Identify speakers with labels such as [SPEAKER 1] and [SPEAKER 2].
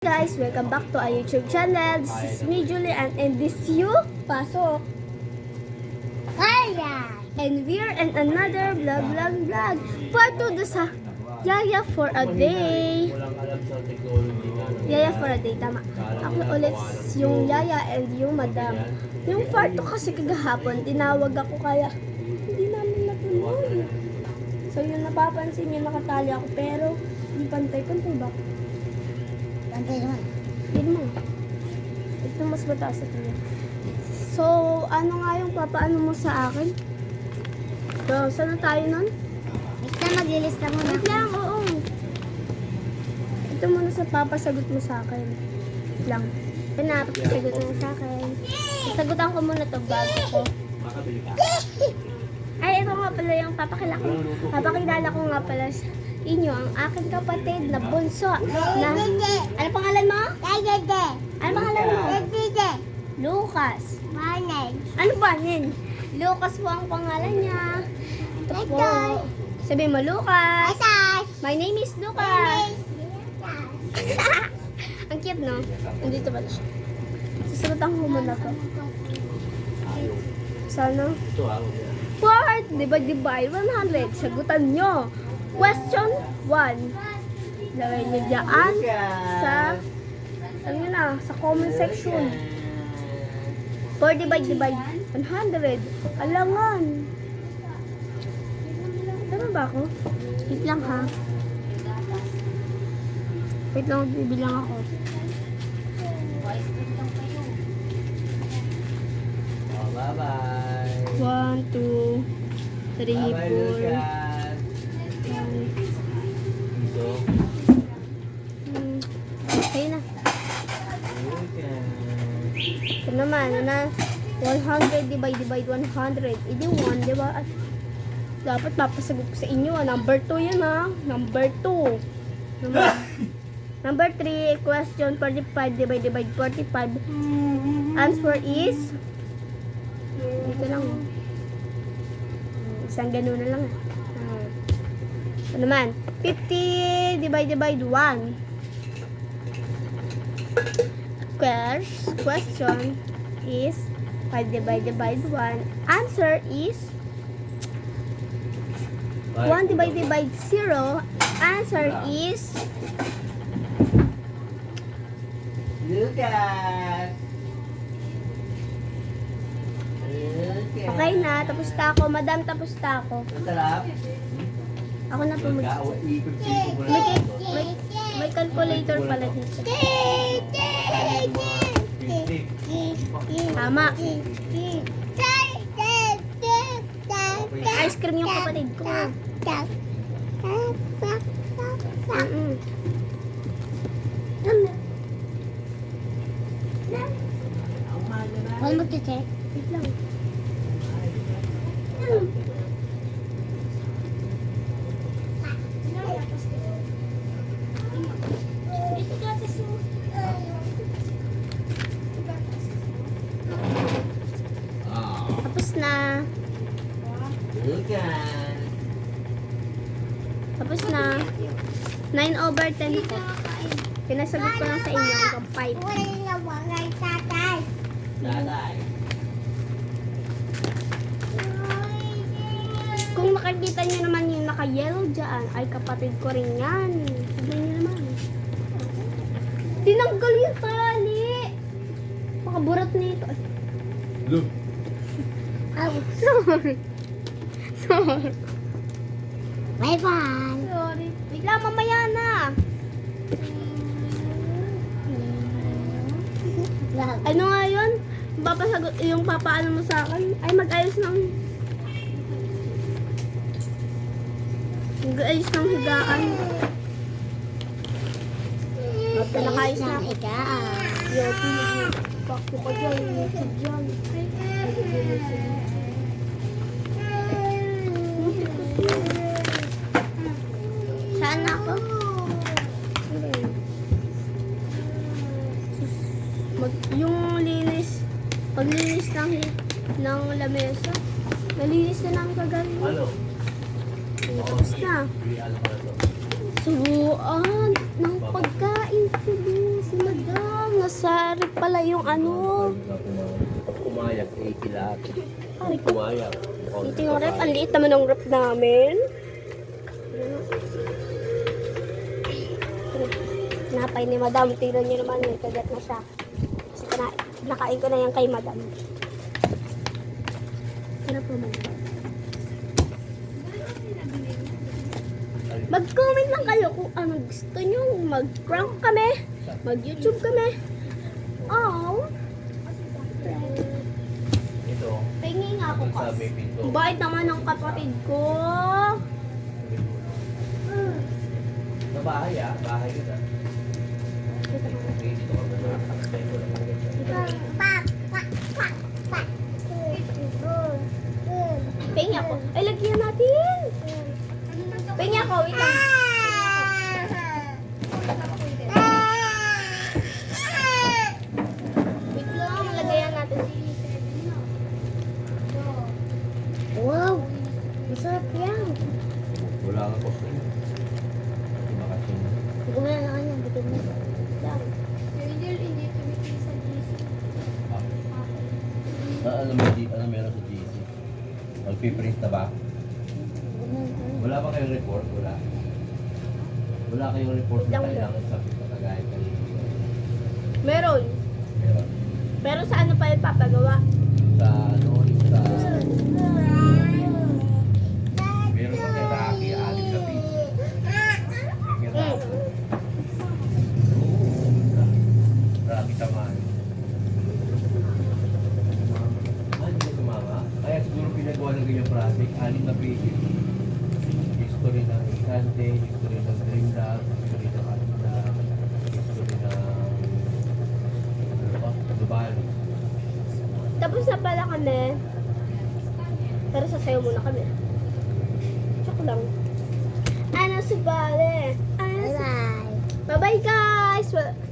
[SPEAKER 1] guys, welcome back to our YouTube channel. This is me, Julie, and, and this you, Pasok.
[SPEAKER 2] Kaya!
[SPEAKER 1] And we're in another vlog, vlog, vlog. Part 2 do sa Yaya for a day. Yaya for a day, tama. Ako ulit yung Yaya and yung Madam. Yung part 2 kasi kagahapon, tinawag ako kaya hindi namin natuloy. So yun napapansin nyo, nakatali ako pero hindi pantay-pantay ba?
[SPEAKER 2] Pantay naman.
[SPEAKER 1] Hindi mo. Ito mas mataas sa tingin. So, ano nga yung papaano mo sa akin? So, saan na tayo nun?
[SPEAKER 2] Basta maglilista muna.
[SPEAKER 1] Wait lang, oo. Ito muna sa papasagot mo sa akin. Wait lang. Ito na, papasagot mo sa akin. Sagutan ko muna to bago ko.
[SPEAKER 3] Makabili ka.
[SPEAKER 1] Ito nga pala yung papakila ko. Papakilala ko nga pala sa inyo ang aking kapatid na bunso. Na, ano pangalan mo?
[SPEAKER 2] Kaya
[SPEAKER 1] Ano pangalan mo?
[SPEAKER 2] Dede!
[SPEAKER 1] Lucas.
[SPEAKER 2] Manay!
[SPEAKER 1] Ano ba nin? Lucas po ang pangalan niya. Ito po. Sabi mo, Lucas. My name is Lucas. ang cute, no? Nandito ba siya? Sasagutan ko muna to. Sana.
[SPEAKER 3] Ah.
[SPEAKER 1] Part, divide, divide, 100. Sagutan nyo. Question 1. Lagay nyo dyan sa, ano na, sa comment section. 4 divide, divide, 100. Alangan. Tama ba ako? Wait lang ha. Wait lang, bibilang ako.
[SPEAKER 3] Oh, bye-bye.
[SPEAKER 1] 1, 2, 3, 4,
[SPEAKER 3] Bye-bye, Lucas. Ito.
[SPEAKER 1] Hmm. Okay na. Ito naman, ano na, 100 divide divide 100. Hindi 1, di ba? At dapat papasagot ko sa inyo. ah. Number 2 yun ha. Number 2. Number, number 3, question 45 divide divide 45. Answer is, dito lang. Isang ganun na lang. ah. Ito naman, 50 divide divide 1. Quest- question is 5 divided by 1. Answer is 1 divided by 0. Answer is
[SPEAKER 3] Lucas. Lucas.
[SPEAKER 1] Okay na. Tapos na ako. Madam, tapos na ako.
[SPEAKER 3] Sarap.
[SPEAKER 1] Ako na po mag may,
[SPEAKER 3] lang.
[SPEAKER 1] may, may calculator pala dito. Tama. Ice cream yung kapatid ko. Mm-mm.
[SPEAKER 3] Ang mahal na.
[SPEAKER 2] Huwag mo check.
[SPEAKER 1] Wait lang.
[SPEAKER 3] Lucas.
[SPEAKER 1] Tapos na. 9 over 10 po. Pinasagot ko lang sa inyo hanggang 5.
[SPEAKER 2] Wala wala tatay.
[SPEAKER 3] Tatay.
[SPEAKER 1] Kung makikita nyo naman yung naka-yellow dyan, ay kapatid ko rin yan. Tignan nyo naman. Tinanggal yung tali. Makaburat na ito.
[SPEAKER 3] Look.
[SPEAKER 1] Ay, sorry. Sorry.
[SPEAKER 2] Bye-bye.
[SPEAKER 1] Sorry. Lang, mamaya na. Ano nga yun? Papasagot, yung papaano mo sa akin, ay mag-ayos ng mag-ayos ng higaan. Nakayos na ako.
[SPEAKER 2] Ikaan.
[SPEAKER 1] Yopi, bakit pa dyan, YouTube dyan. Saan Mag, yung linis, paglinis ng, ng lamesa, nalinis na ng kagaling.
[SPEAKER 3] Ano?
[SPEAKER 1] Tapos na. Suluan ng pagkain si si Madam. Nasa rep pala yung ano.
[SPEAKER 3] Kumayak, 80 lahat.
[SPEAKER 1] Ay,
[SPEAKER 3] Kumayak.
[SPEAKER 1] Ito yung rep. Ang liit naman ng rep namin. Napay ni Madam. Tingnan niyo naman. May kagat na siya. Kana- nakain ko na yan kay Madam. Sarap naman. Mag-comment lang kayo kung ano gusto nyo. Mag-prank kami. Mag-YouTube kami. Oh.
[SPEAKER 3] Ito,
[SPEAKER 1] Tingin nga ako kasi. Bait naman ng kapatid ko.
[SPEAKER 3] Sa bahay ah, bahay na. Okay, dito ka muna. Ko
[SPEAKER 2] pak.
[SPEAKER 1] Pengi ako. Ay, lagyan natin. Pengi ako. Wait lang. Wait lang. Lagayan natin. Wow. Masarap yan.
[SPEAKER 3] Wala po. Iba kasi.
[SPEAKER 1] Gumaya na kanya. Bitin mo. Lang.
[SPEAKER 3] Ah, ano, may, di- ano meron sa GC? Magpiprint na ba? Wala ba kayong report? Wala. Wala kayong report na
[SPEAKER 1] Lang
[SPEAKER 3] kailangan sa kagaya kanina.
[SPEAKER 1] Meron.
[SPEAKER 3] Meron.
[SPEAKER 1] Pero sa ano pa yung
[SPEAKER 3] project, aling na piso. History ng Ikante, history ng Dream Lab, history ng Atla, history ng... Ano ba? Dubai.
[SPEAKER 1] Tapos na pala kami. Pero sasayaw muna kami. Tsaka lang. Ano si Bale? Ano si...
[SPEAKER 2] Bye.
[SPEAKER 1] Bye-bye guys! Wala-